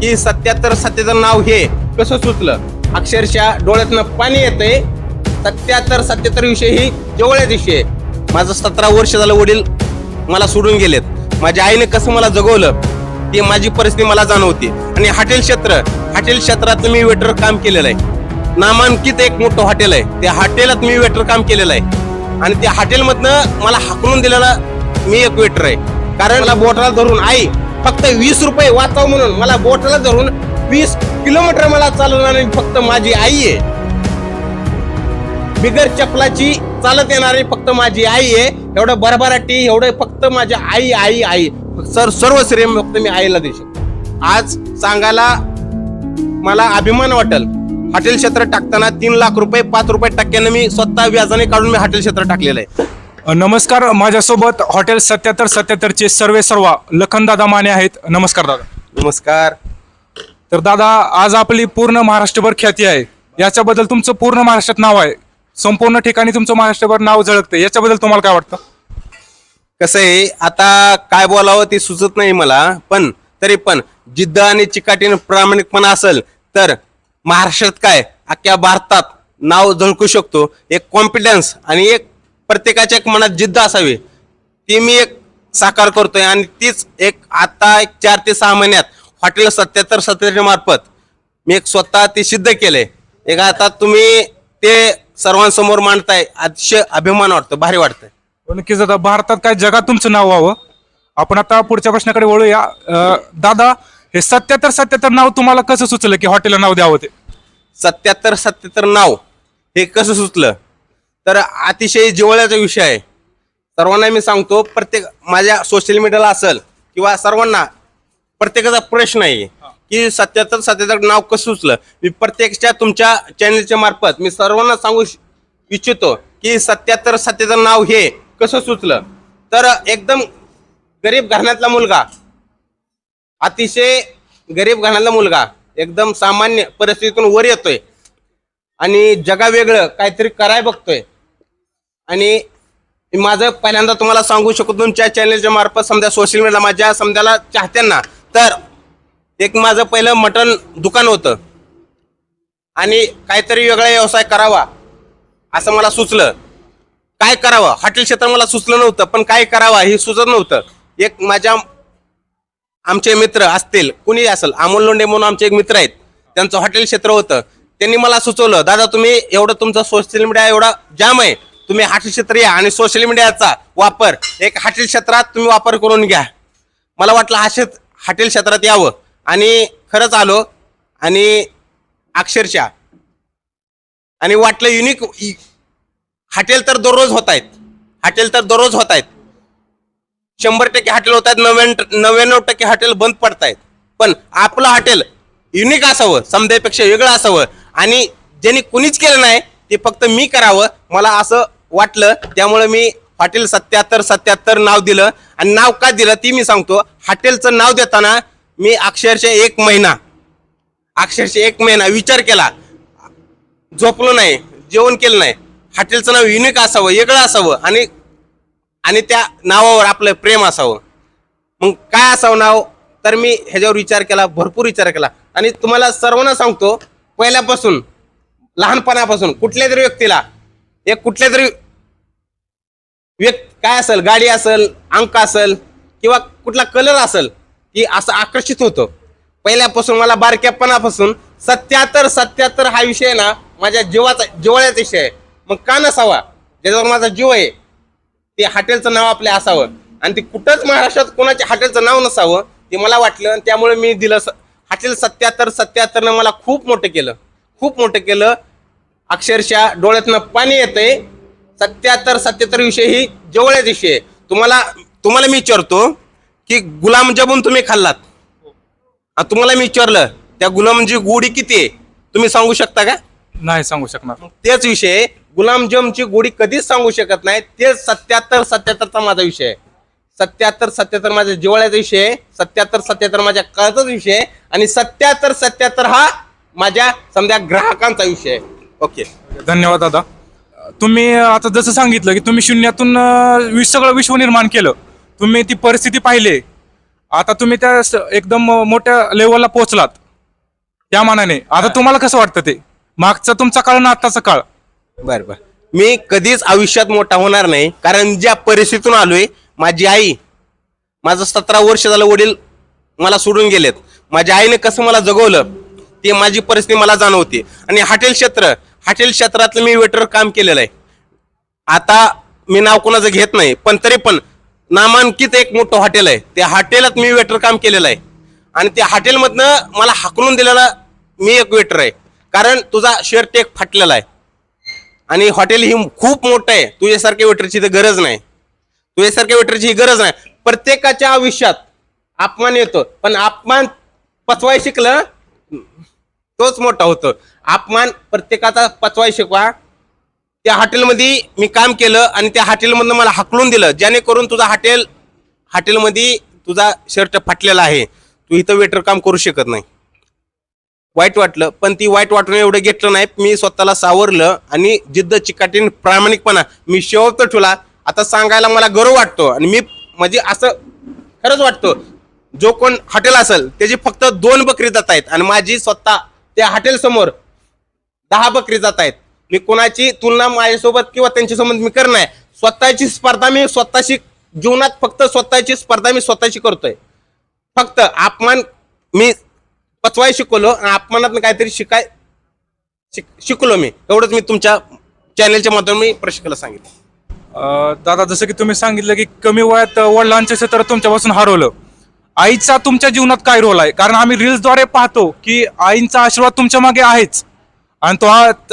की सत्याहत्तर सत्याहत्तर नाव हे कसं सुचलं अक्षरशः डोळ्यातनं पाणी येतंय. सत्याहत्तर सत्याहत्तर विषय ही जवळच विषय आहे. माझं सतरा वर्ष झालं वडील मला सोडून गेलेत. माझ्या आईने कसं मला जगवलं ती माझी परिस्थिती मला जाणवते. आणि हॉटेल क्षेत्र हॉटेल क्षेत्रात मी वेटर काम केलेलं आहे. नामांकित एक मोठं हॉटेल आहे. त्या हॉटेलात मी वेटर काम केलेलं आहे. आणि त्या हॉटेलमधनं मला हाकलून दिलेला मी एक वेटर आहे. कारण मला बोटाला धरून आई फक्त वीस रुपये वाचाव म्हणून मला बोटाला धरून वीस किलोमीटर मला चालवणारी फक्त माझी आई आहे. बिगर चपलाची चालत येणारी फक्त माझी आई आहे. एवढं भरभराटी एवढं फक्त माझी आई आई आई. सर सर्व श्रेय फक्त मी आईला देऊ शकतो. आज सांगायला मला अभिमान वाटेल. हॉटेल क्षेत्र टाकताना तीन लाख रुपये पाच रुपये टक्क्यानं मी स्वतः व्याजाने काढून मी हॉटेल क्षेत्र टाकलेलं आहे. नमस्कार. माझ्यासोबत हॉटेल सत्याहत्तर सत्याहत्तरचे सर्वे सर्वा लखनदादा माने आहेत. नमस्कार दादा. नमस्कार. तर दादा आज आपली पूर्ण महाराष्ट्रभर ख्याती आहे. याच्याबद्दल तुमचं पूर्ण महाराष्ट्रात नाव आहे. संपूर्ण ठिकाणी तुमचं महाराष्ट्रभर नाव झळकतं याच्याबद्दल तुम्हाला काय वाटतं? कसं आहे आता काय बोलावं ते सुचत नाही मला पण तरी पण जिद्द आणि चिकाटीने प्रामाणिकपणा असेल तर महाराष्ट्रात काय अख्ख्या भारतात नाव झळकू शकतो. एक कॉन्फिडन्स आणि एक प्रत्येकाच्या एक मनात जिद्द असावी. ती मी एक साकार करतोय आणि तीच एक आता एक चार ते सहा महिन्यात हॉटेल सत्याहत्तर सत्याहत्तर मार्फत मी एक स्वतः ते सिद्ध केलंय. एक आता तुम्ही ते सर्वांसमोर मांडताय अतिशय अभिमान वाटतो भारी वाटतंय. नक्कीच दादा. भारतात काय जगात तुमचं नाव व्हावं? आपण आता पुढच्या प्रश्नाकडे वळूया. अं, दादा हे सत्याहत्तर सत्याहत्तर नाव तुम्हाला कसं सुचलं की हॉटेलला नाव द्यावं ते? सत्याहत्तर सत्याहत्तर नाव हे कसं सुचलं? तर अतिशय जिव्हाळ्याचा विषय आहे. सर्वांना मी सांगतो प्रत्येक माझ्या सोशल मीडियाला असेल किंवा सर्वांना प्रत्येकाचा प्रश्न आहे की सत्याहत्तर सत्याहत्तर नाव कसं सुचलं? मी प्रत्येकच्या तुमच्या चॅनलच्या मार्फत मी सर्वांना सांगू इच्छितो की सत्याहत्तर सत्याहत्तर नाव हे कसं सुचलं? तर एकदम गरीब घराण्यातला मुलगा अतिशय गरीब घराण्यातला मुलगा एकदम सामान्य परिस्थितीतून वर येतोय आणि जगा वेगळं काहीतरी कराय बघतोय. आणि माझं पहिल्यांदा तुम्हाला सांगू शकतो तुमच्या चॅनलच्या मार्फत समजा सोशल मीडिया माझ्या समजाला चाहत्यांना तर एक माझं पहिलं मटण दुकान होतं. आणि काहीतरी वेगळा व्यवसाय करावा असं मला सुचलं. काय करावं? हॉटेल क्षेत्र मला सुचलं नव्हतं पण काय करावं? हे सुचत नव्हतं. एक माझ्या आमचे मित्र असतील कुणी असेल अमोल लोंडे म्हणून आमचे एक मित्र आहेत त्यांचं हॉटेल क्षेत्र होतं. त्यांनी मला सुचवलं दादा तुम्ही एवढं तुमचं सोशल मीडिया एवढा जाम आहे तुम्ही हॉटेल क्षेत्र या आणि सोशल मीडियाचा वापर. एक हॉटेल क्षेत्रात तुम्ही वापर करून घ्या. मला वाटलं हा क्षेत्र हॉटेल क्षेत्रात यावं. आणि खरंच आलो. आणि अक्षरशः आणि वाटलं युनिक हॉटेल तर दररोज होत आहेत. हॉटेल तर दररोज होत आहेत. शंभर टक्के हॉटेल होत आहेत नव्याण्णव नव्याण्णव टक्के हॉटेल बंद पडतायत पण आपलं हॉटेल युनिक असावं समजापेक्षा वेगळं असावं. आणि ज्यांनी कुणीच केलं नाही ते फक्त मी करावं. मला असं वाटलं त्यामुळे मी हॉटेल सत्याहत्तर सत्याहत्तर नाव दिलं. आणि नाव का दिलं ती मी सांगतो. हॉटेलचं नाव देताना मी अक्षरशः एक महिना अक्षरशः एक महिना विचार केला. झोपलो नाही जेवण केलं नाही. हॉटेलचं नाव युनिक असावं वेगळं असावं आणि आणि त्या नावावर आपलं प्रेम असावं. मग काय असावं नाव? तर मी ह्याच्यावर विचार केला भरपूर विचार केला. आणि तुम्हाला सर्वांना सांगतो पहिल्यापासून लहानपणापासून कुठल्या तरी व्यक्तीला एक कुठल्या तरी व्यक्ती काय असेल गाडी असेल अंक असेल किंवा कुठला कलर असेल की असं आकर्षित होतं. पहिल्यापासून मला बारक्यापणापासून सत्याहत्तर सत्याहत्तर हा विषय ना माझ्या जीवाचा जिवाळ्याचा विषय आहे. मग का नसावा? ज्याच्यावर माझा जीव आहे ते हॉटेलचं नाव आपले असावं. आणि ते कुठंच महाराष्ट्रात कोणाच्या हॉटेलचं नाव नसावं ते मला वाटलं आणि त्यामुळे मी दिलं स- हॉटेल सत्याहत्तर सत्याहत्तरनं मला खूप मोठं केलं. खूप मोठं केलं. अक्षरशः डोळ्यातनं पाणी येतंय सत्याहत्तर सत्याहत्तर विषय ही जवळच विषय आहे. तुम्हाला तुम्हाला मी विचारतो की गुलामजामुन तुम्ही खाल्लात? आणि तुम्हाला मी विचारलं त्या गुलामची गोडी किती आहे? तुम्ही सांगू शकता का? नाही सांगू शकणार. तेच विषय गुलामजमची गोडी कधीच सांगू शकत नाही. तेच सत्याहत्तर सत्याहत्तरचा माझा विषय आहे. सत्याहत्तर सत्याहत्तर माझ्या जिवाळ्याचा विषय आहे. सत्याहत्तर सत्याहत्तर माझ्या कळचाच विषय आहे. आणि सत्याहत्तर सत्याहत्तर हा माझ्या समजा ग्राहकांचा विषय आहे. ओके. धन्यवाद दादा. तुम्ही आता जसं सांगितलं की तुम्ही शून्यातून अं, वि- सगळं विश्व निर्माण केलं. तुम्ही ती परिस्थिती पाहिली. आता तुम्ही त्या एकदम मोठ्या लेवलला पोहोचलात. त्या मानाने. आता तुम्हाला कसं वाटतं ते? मागचा तुमचा काळ आणि आताचा काळ? बर बर. मी कधीच आयुष्यात मोठा होणार नाही. कारण ज्या परिस्थितीतून आलोय माझी आई माझं सतरा वर्ष झालं वडील मला सोडून गेलेत. माझ्या आईने कसं मला जगवलं? ते माझी परिस्थिती मला जाणवते. आणि हॉटेल क्षेत्र हॉटेल क्षेत्रातलं मी वेटर काम केलेलं आहे. आता मी नाव कोणाचं घेत नाही पण तरी पण नामांकित एक मोठं हॉटेल आहे. त्या हॉटेलात मी वेटर काम केलेलं आहे. आणि त्या हॉटेलमधनं मला हाकलून दिलेला मी एक वेटर आहे. कारण तुझा शर्ट एक फाटलेला आहे. आणि हॉटेल ही खूप मोठं आहे. तुझ्यासारख्या वेटरची तर गरज नाही. तुझ्यासारख्या वेटरची ही गरज नाही. प्रत्येकाच्या आयुष्यात अपमान येतो. पण अपमान पचवाय शिकलं तोच मोठा होतो. अपमान प्रत्येकाचा पचवाय शिकवा त्या हॉटेलमध्ये मी काम केलं आणि त्या हॉटेलमधनं मला हाकलून दिलं. जेणेकरून तुझा हॉटेल हॉटेलमध्ये तुझा शर्ट फाटलेला आहे. तू इथं वेटर काम करू शकत नाही. वाईट वाटलं पण ती वाईट वाटून एवढं घेतलं नाही. मी स्वतःला सावरलं आणि जिद्द चिकाटीन प्रामाणिकपणा मी शेवट ठेवला. आता सांगायला मला गर्व वाटतो आणि मी म्हणजे असं खरंच वाटतो. जो कोण हॉटेल असेल त्याची फक्त दोन बकरी जात आहेत आणि माझी स्वतः त्या हॉटेल समोर दहा बकरी जात आहेत. मी कोणाची तुलना माझ्यासोबत किंवा त्यांच्यासोबत मी करणार स्वतःची स्पर्धा मी स्वतःशी जीवनात फक्त स्वतःची स्पर्धा मी स्वतःशी करतोय. फक्त अपमान मी पचवाय शिकवलो आणि अपमानात काहीतरी शिकाय शिक- शिकलो मी. एवढंच मी तुमच्या चॅनलच्या माध्यमातून मी प्रशिक्षकाला सांगितलं. दादा जसं की तुम्ही सांगितलं की कमी वयात वडिलांच्या क्षेत्र तुमच्यापासून हरवलं. आईचा तुमच्या जीवनात काय रोल आहे? कारण आम्ही रील्सद्वारे पाहतो की आईंचा आशीर्वाद तुमच्या मागे आहेच. आणि तो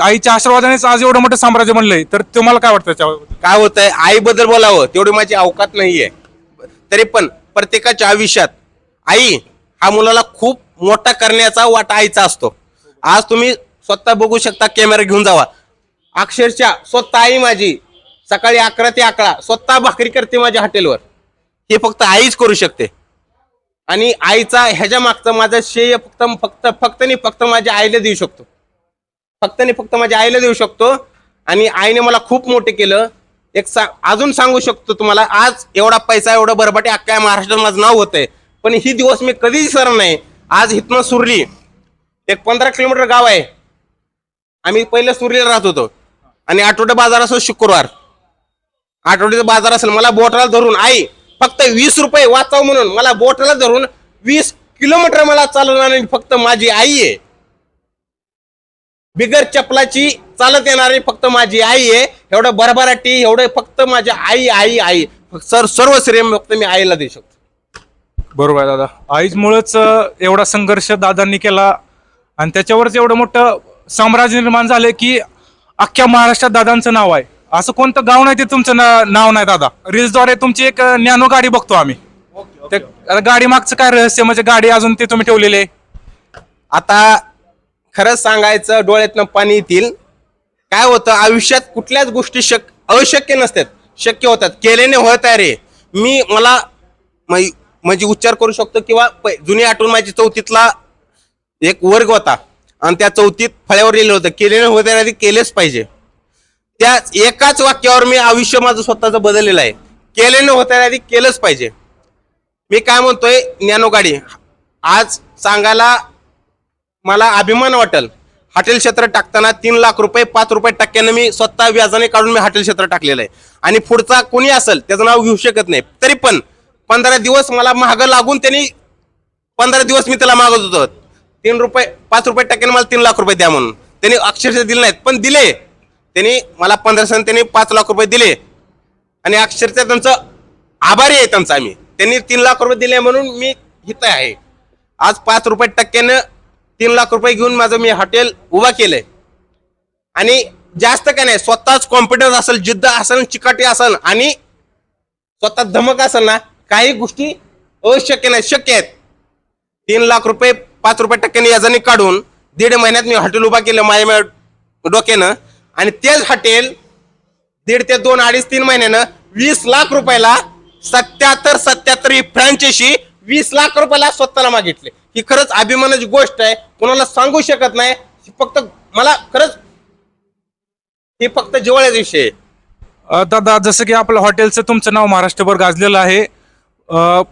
आईच्या आशीर्वादानेच आज एवढं मोठं साम्राज्य बनलंय. तर तुम्हाला काय वाटतं त्याच्यावर काय आहे आईबद्दल बोलावं. तेवढी माझी अवकात नाहीये. तरी पण प्रत्येकाच्या आयुष्यात आई हा मुलाला खूप मोठा करण्याचा वाटा आईचा असतो. आज तुम्ही स्वतः बघू शकता कॅमेरा घेऊन जावा. अक्षरशः स्वतः आई माझी सकाळी अकरा ते अकरा स्वतः भाकरी करते माझ्या हॉटेलवर हे फक्त आईच करू शकते. आणि आईचा ह्याच्या मागचं माझं श्रेय फक्त फक्त फक्त नाही फक्त माझ्या आईला देऊ शकतो. फक्त नाही फक्त माझ्या आईला देऊ शकतो. आणि आईने मला खूप मोठे केलं. एक सा अजून सांगू शकतो तुम्हाला आज एवढा पैसा एवढा बरबाटे अख्ख्या महाराष्ट्रात माझं नाव होतंय. पण ही दिवस मी कधीच सर नाही. आज इथनं सुरली. एक पंधरा किलोमीटर गाव आहे. आम्ही पहिलं सुरलीला राहत होतो. आणि आठवडे बाजार असो शुक्रवार. आठवड्याचा बाजार असेल मला बोटाला धरून आई फक्त वीस रुपये वाचाव म्हणून मला बोटाला धरून वीस किलोमीटर मला चालवणारी फक्त माझी आई आहे. बिगर चपलाची चालत येणारी फक्त माझी आई आहे. एवढं भरभराटी एवढं फक्त माझी आई आई आई. सर सर्व श्रेय फक्त मी आईला देऊ शकतो. बरोबर आहे दादा. आईमुळेच एवढा संघर्ष दादांनी केला आणि त्याच्यावरच एवढं मोठं साम्राज्य निर्माण झालं की अख्ख्या महाराष्ट्रात दादांचं नाव आहे. असं कोणतं गाव नाही ते तुमचं ना- नाव नाही दादा. रील्सद्वारे तुमची एक नॅनो गाडी बघतो आम्ही. त्या आता गाडी मागचं काय रहस्य? म्हणजे गाडी अजून ते तुम्ही ठेवलेले? आहे आता खरंच सांगायचं डोळ्यातनं पाणी येतील. काय होतं आयुष्यात कुठल्याच गोष्टी शक अशक्य नसतात. शक्य होतात. केल्याने होत आहे. रे मी मला मै- म्हणजे उच्चार करू शकतो किंवा प- जुनी आठवण माझी चौथीतला एक वर्ग होता. आणि त्या चौथीत फळ्यावर लिहिलं होतं. केल्याने होत आहे रे, केलेच पाहिजे. त्या एकाच वाक्यावर मी आयुष्य माझं स्वतःचं बदललेलं आहे. केलेलं होतं आधी केलंच पाहिजे. मी काय म्हणतोय नॅनो गाडी आज सांगायला मला अभिमान वाटेल. हॉटेल क्षेत्र टाकताना तीन लाख रुपये पाच रुपये टक्क्यानं मी स्वतः व्याजाने काढून मी हॉटेल क्षेत्र टाकलेलं आहे. आणि पुढचा कोणी असेल त्याचं नाव घेऊ शकत नाही. तरी पण पंधरा दिवस मला महाग लागून त्यांनी पंधरा दिवस मी त्याला मागत होतो. तीन रुपये पाच रुपये टक्क्याने मला तीन लाख रुपये द्या म्हणून. त्यांनी अक्षरशः दिले नाहीत पण दिले. त्यांनी मला पंधरा सण त्यांनी पाच लाख रुपये दिले. आणि अक्षरशः त्यांचं आभारी आहे त्यांचा आम्ही. त्यांनी तीन लाख रुपये दिले म्हणून मी हित आहे. आज पाच रुपये टक्क्यानं तीन लाख रुपये घेऊन माझं मी हॉटेल उभा केलंय. आणि जास्त काय नाही स्वतःच कॉन्फिडन्स असेल जिद्द असेल चिकाटी असेल आणि स्वतः धमक असेल ना काही गोष्टी अशक्य नाही शक्य आहेत. तीन लाख रुपये पाच रुपये टक्क्याने याजाने काढून दीड महिन्यात मी हॉटेल उभा केलं माझ्या डोक्यानं. आणि तेच हॉटेल दीड ते दोन अडीच तीन महिन्यानं वीस लाख रुपयाला सत्याहत्तर सत्याहत्तर ही फ्रँचायसी वीस लाख रुपयाला स्वतःला मागितले. ही खरंच अभिमानाची गोष्ट आहे. कोणाला सांगू शकत नाही. फक्त मला खरंच ही फक्त जिव्हाळ्याचा विषय आहे. दादा जसं की आपलं हॉटेलचं तुमचं नाव महाराष्ट्रभर गाजलेलं आहे.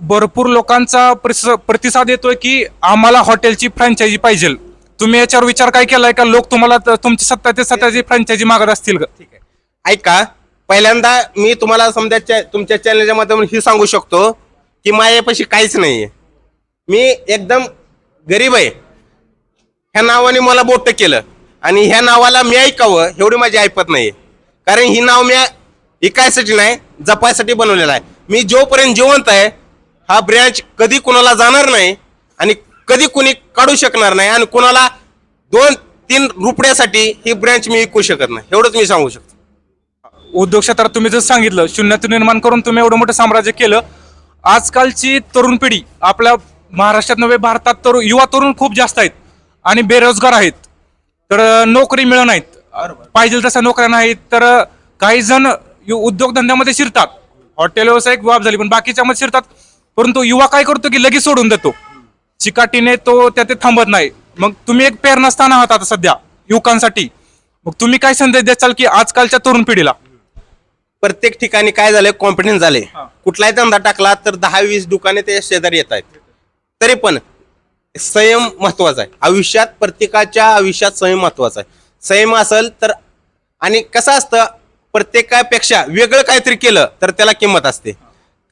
भरपूर लोकांचा प्रतिसाद येतोय की आम्हाला हॉटेलची फ्रँचायझी पाहिजे तुम्ही याच्यावर विचार काय केलाय का? लोक तुम्हाला त- तुमची सत्ता ते सत्ताची फ्रँचायझी मागत असतील का? ठीक आहे. ऐका पहिल्यांदा मी तुम्हाला समजा च्या- तुमच्या चॅनलच्या माध्यमातून ही सांगू शकतो की माझ्यापाशी काहीच नाहीये. मी एकदम गरीब आहे. ह्या नावाने मला बोट केलं आणि ह्या नावाला मी ऐकावं एवढी माझी ऐपत नाहीये. कारण ही नाव मी ऐकायसाठी नाही जपायसाठी बनवलेलं आहे. मी जोपर्यंत जिवंत आहे हा ब्रँच कधी कुणाला जाणार नाही आणि कधी कुणी काढू शकणार नाही आणि कुणाला दोन तीन रुपयासाठी ही ब्रँच मी विकू शकत नाही. एवढंच मी सांगू शकतो. उद्योग क्षेत्रात तुम्ही जसं सांगितलं शून्यातून निर्माण करून तुम्ही एवढं मोठं साम्राज्य केलं. आजकालची तरुण पिढी आपल्या महाराष्ट्रात नव्हे भारतात तर युवा तरुण खूप जास्त आहेत आणि बेरोजगार आहेत. तर नोकरी मिळत नाहीत. पाहिजे तशा नोकऱ्या नाहीत. तर काही जण उद्योगधंद्यामध्ये शिरतात. हॉटेल व्यवसाय एक बाब झाली पण बाकीच्यामध्ये शिरतात. परंतु युवा काय करतो की लगेच सोडून देतो. चिकाटीने तो त्या ते थांबत नाही. मग तुम्ही एक प्रेरणास्थान आहात आता सध्या युवकांसाठी. मग तुम्ही काय संदेश द्याल की आजकालच्या तरुण पिढीला? प्रत्येक ठिकाणी काय झालंय कॉन्फिडन्स झाले. कुठलाही धंदा टाकला तर दहा वीस दुकाने ते शेजारी येत आहेत. तरी पण संयम महत्त्वाचा आहे. आयुष्यात प्रत्येकाच्या आयुष्यात संयम महत्त्वाचा आहे. संयम असेल तर आणि कसं असतं प्रत्येकापेक्षा वेगळं काहीतरी केलं तर त्याला किंमत असते.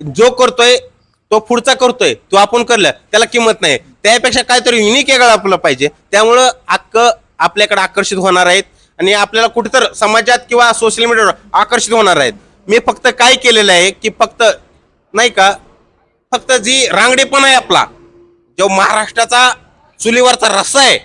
जो करतोय तो पुढचा करतोय तो आपण करलं त्याला किंमत नाही. त्यापेक्षा काहीतरी युनिक वेगळं आपलं पाहिजे. त्यामुळं अक्क आपल्याकडे आकर्षित होणार आहेत आणि आपल्याला कुठेतर समाजात किंवा सोशल मीडियावर आकर्षित होणार आहेत. मी फक्त काय केलेलं आहे की फक्त नाही का फक्त जी रांगडेपण आहे आपला जो महाराष्ट्राचा चुलीवरचा रस्सा आहे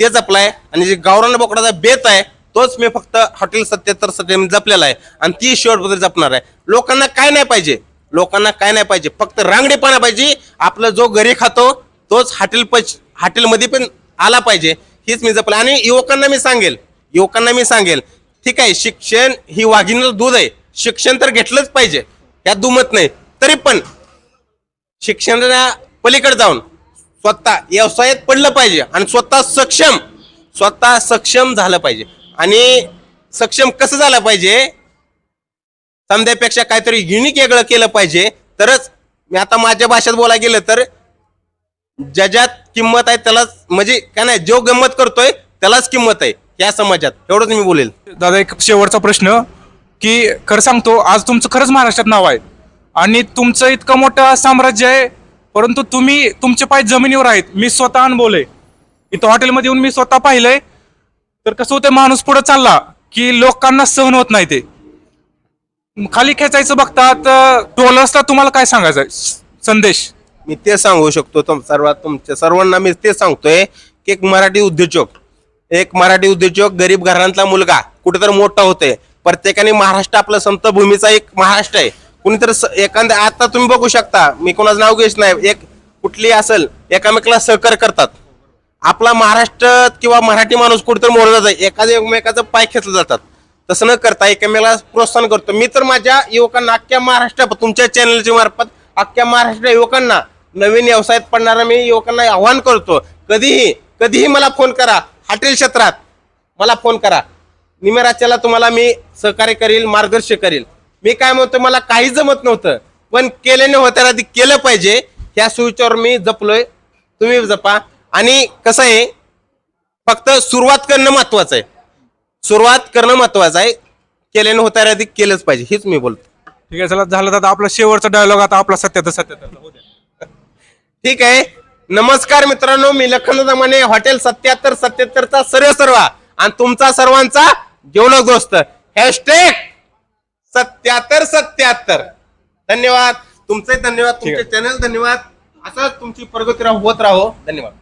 ते जपलाय आणि जे गावरान बोकडाचा बेत आहे तोच मी फक्त हॉटेल सत्याहत्तर सत्य जपलेला आहे आणि ती शेवटबद्दल जपणार आहे. लोकांना काय नाही पाहिजे लोकांना काय नाही पाहिजे फक्त रांगडेपणा पाहिजे. आपलं जो घरी खातो तोच हॉटेल पच हॉटेलमध्ये पण आला पाहिजे. हीच मी जपलं. आणि युवकांना मी सांगेल युवकांना मी सांगेल ठीक आहे शिक्षण ही वाघिणीचं दूध आहे. शिक्षण तर घेतलंच पाहिजे यात दुमत नाही. तरी पण शिक्षणाच्या पलीकडे जाऊन स्वतः व्यवसायात पडलं पाहिजे आणि स्वतः सक्षम स्वतः सक्षम झालं पाहिजे. आणि सक्षम कसं झालं पाहिजे? समध्यापेक्षा काहीतरी युनिक वेगळं केलं पाहिजे. तरच मी आता माझ्या भाषेत बोलायला गेलं तर ज्याच्यात किंमत आहे त्यालाच म्हणजे काय नाही जो गंमत करतोय त्यालाच किंमत आहे या समाजात. एवढंच मी बोलेल. दादा एक शेवटचा प्रश्न की खरं सांगतो आज तुमचं खरंच महाराष्ट्रात नाव आहे. आणि तुमचं इतकं मोठं साम्राज्य आहे परंतु तुम्ही तुमचे पाय जमिनीवर आहेत. मी स्वतः अनुभवले इथं हॉटेलमध्ये येऊन मी स्वतः पाहिलंय. तर कसं होतं माणूस पुढे चालला की लोकांना सहन होत नाही ते. खाली खेचायचं बघतात डोलर्सला तुम्हाला काय सांगायचं आहे? संदेश. मी ते सांगू शकतो तुम सर्वात तुमच्या सर्वांना मी ते सांगतोय की एक मराठी उद्योजक एक मराठी उद्योजक गरीब घरांतला मुलगा कुठेतरी मोठा होतोय. प्रत्येकाने महाराष्ट्र आपलं संत भूमीचा एक महाराष्ट्र आहे. कुणीतरी स- एखाद्या आता तुम्ही बघू शकता मी कोणाचं नाव घेत नाही एक कुठली असेल एकामेकाला सहकार्य करतात. आपला महाराष्ट्र किंवा मराठी माणूस कुठेतरी मोडला जातं एखाद्या एकमेकाचं पाय खेचलं जातात. तसं न करता एकमेकाला प्रोत्साहन करतो. मी तर माझ्या युवकांना अख्ख्या महाराष्ट्र तुमच्या चॅनलच्या मार्फत अख्ख्या महाराष्ट्र युवकांना नवीन व्यवसायात पडणारा मी युवकांना आव्हान करतो. कधीही कधीही मला फोन करा. हॉटेल क्षेत्रात मला फोन करा. निमराच्याला तुम्हाला मी सहकार्य करील मार्गदर्शन करील. मी काय म्हणतो मला काही जमत नव्हतं. पण केल्याने होत्या आधी केलं पाहिजे. ह्या सुविचार मी जपलोय. तुम्ही जपा. आणि कसं आहे फक्त सुरुवात करणं महत्वाचं आहे. सुरुवात करणं महत्वाचं आहे. केल्याने होत्या आधी केलंच पाहिजे हेच मी बोलतो. ठीक आहे चला झालं दादा आपला शेवटचा डायलॉग आता आपला सत्याहत्तर सत्याहत्तर ठीक आहे. नमस्कार मित्रांनो मी लखन दमाने हॉटेल सत्याहत्तर सत्याहत्तरचा सर्व सर्व. आणि तुमचा सर्वांचा जेवण दोस्त हॅशटॅग सत्याहत्तर सत्याहत्तर. धन्यवाद. तुमचे धन्यवाद. तुमचे चॅनल धन्यवाद. असंच तुमची प्रगती राहो होत राहो. धन्यवाद.